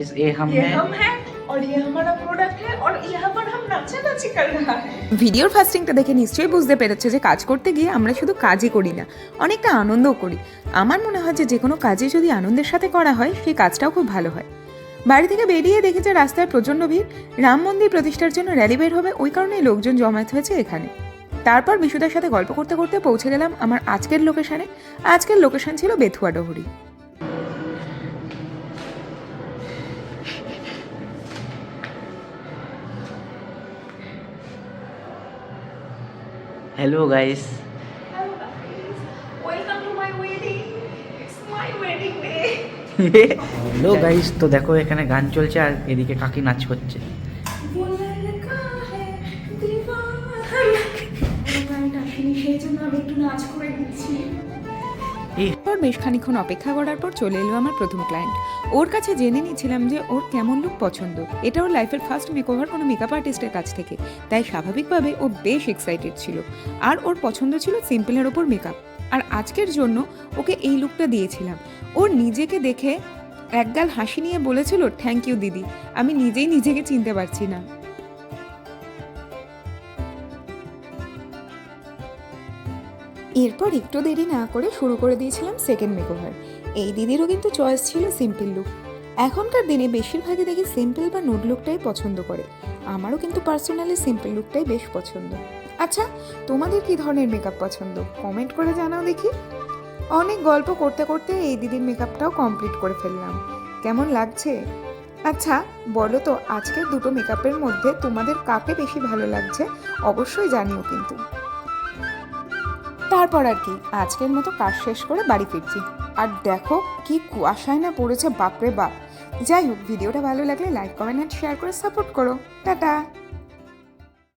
ये हम ये हैं हम हैं और ये हमारा प्रोडक्ट है और यहाँ पर हम नाचा नाची कर रहा है ভিডিওর ফাস্টিংটা দেখে নিশ্চয়ই বুঝতে পেরেছে যে কাজ করতে গিয়ে আমরা শুধু কাজই করি না অনেকটা আনন্দও করি আমার মনে হয় যে যে কোনো কাজে যদি আনন্দের সাথে করা হয় সেই কাজটাও খুব ভালো হয় বাড়ি থেকে বেরিয়ে দেখে যে রাস্তায় প্রচণ্ড ভিড় রাম মন্দির প্রতিষ্ঠার জন্য র্যালি বের হবে ওই কারণেই লোকজন জমায়েত হয়েছে এখানে তারপর বিশুদার সাথে গল্প করতে করতে পৌঁছে গেলাম আমার আজকের লোকেশনে আজকের লোকেশন ছিল Bethua Dahari Hello guys hello guys তো দেখো এখানে গান চলছে আর এদিকে কাকি নাচ করছে। সেই জন্য আমি একটু নাচ করে দিচ্ছি। তারপর বেশ খানিক্ষণ অপেক্ষা করার পর চলে এলো আমার প্রথম ক্লায়েন্ট ওর কাছে জেনে নিয়েছিলাম যে ওর কেমন লুক পছন্দ। এটা ওর লাইফের ফার্স্ট মেকওভার কোনো মেকআপ আর্টিস্টের কাছ থেকে। তাই স্বাভাবিকভাবে ও বেশ এক্সাইটেড ছিল। আর ওর পছন্দ ছিল সিম্পলের ওপর মেকআপ আর আজকের জন্য ওকে এই লুকটা দিয়েছিলাম। ওর নিজেকে দেখে একগাল হাসি নিয়ে বলেছিল থ্যাংক ইউ দিদি। আমি নিজেই নিজেকে চিনতে পারছি না। এরপর একটু দেরি না করে শুরু করে দিয়েছিলাম সেকেন্ড মেকওভার এই দিদিরও কিন্তু চয়েস ছিল সিম্পল লুক এখনকার দিনে বেশিরভাগই দেখি সিম্পল বা নুড লুকটাই পছন্দ করে। আমারও কিন্তু পার্সোনালি সিম্পল লুকটাই বেশ পছন্দ। আচ্ছা তোমাদের কি ধরনের মেকআপ পছন্দ? কমেন্ট করে জানাও দেখি। অনেক গল্প করতে করতে এই দিদির মেকআপটাও কমপ্লিট করে ফেললাম। কেমন লাগছে? আচ্ছা বলো তো, আজকের দুটো মেকআপের মধ্যে তোমাদের কাকে বেশি ভালো লাগছে? অবশ্যই জানিও কিন্তু। তারপর আর কি, আজকের মতো কাজ শেষ করে বাড়ি ফিরছি। আর দেখো কি কুয়াশায় না পড়েছে, বাপরে বাপ। যাই হোক, ভিডিওটা ভালো লাগলে লাইক কমেন্ট শেয়ার করে সাপোর্ট করো। টাটা!